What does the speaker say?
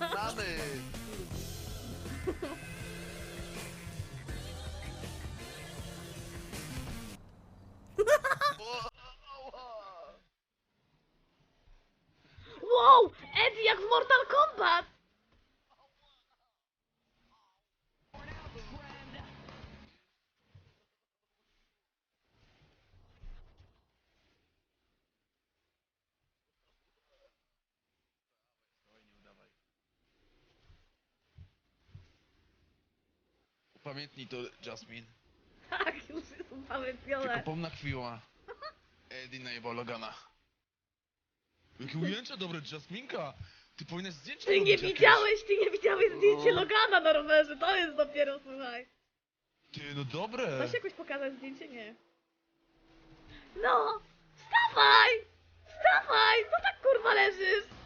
Mamy! Wow! Eddie jak w Mortal Kombat! Upamiętnij to, Jasmine. Tak, już jest Tylko upamiętnione. pomna chwila. Eddie najebał Logana. Jakie ujęcia dobre, Jasminka! Ty powinnaś zdjęcia Ty nie jakieś. widziałeś, ty nie widziałeś zdjęcie No. Logana na rowerze, to jest dopiero, słuchaj. Ty, no dobre! Się jakoś pokazać zdjęcie? Nie. No!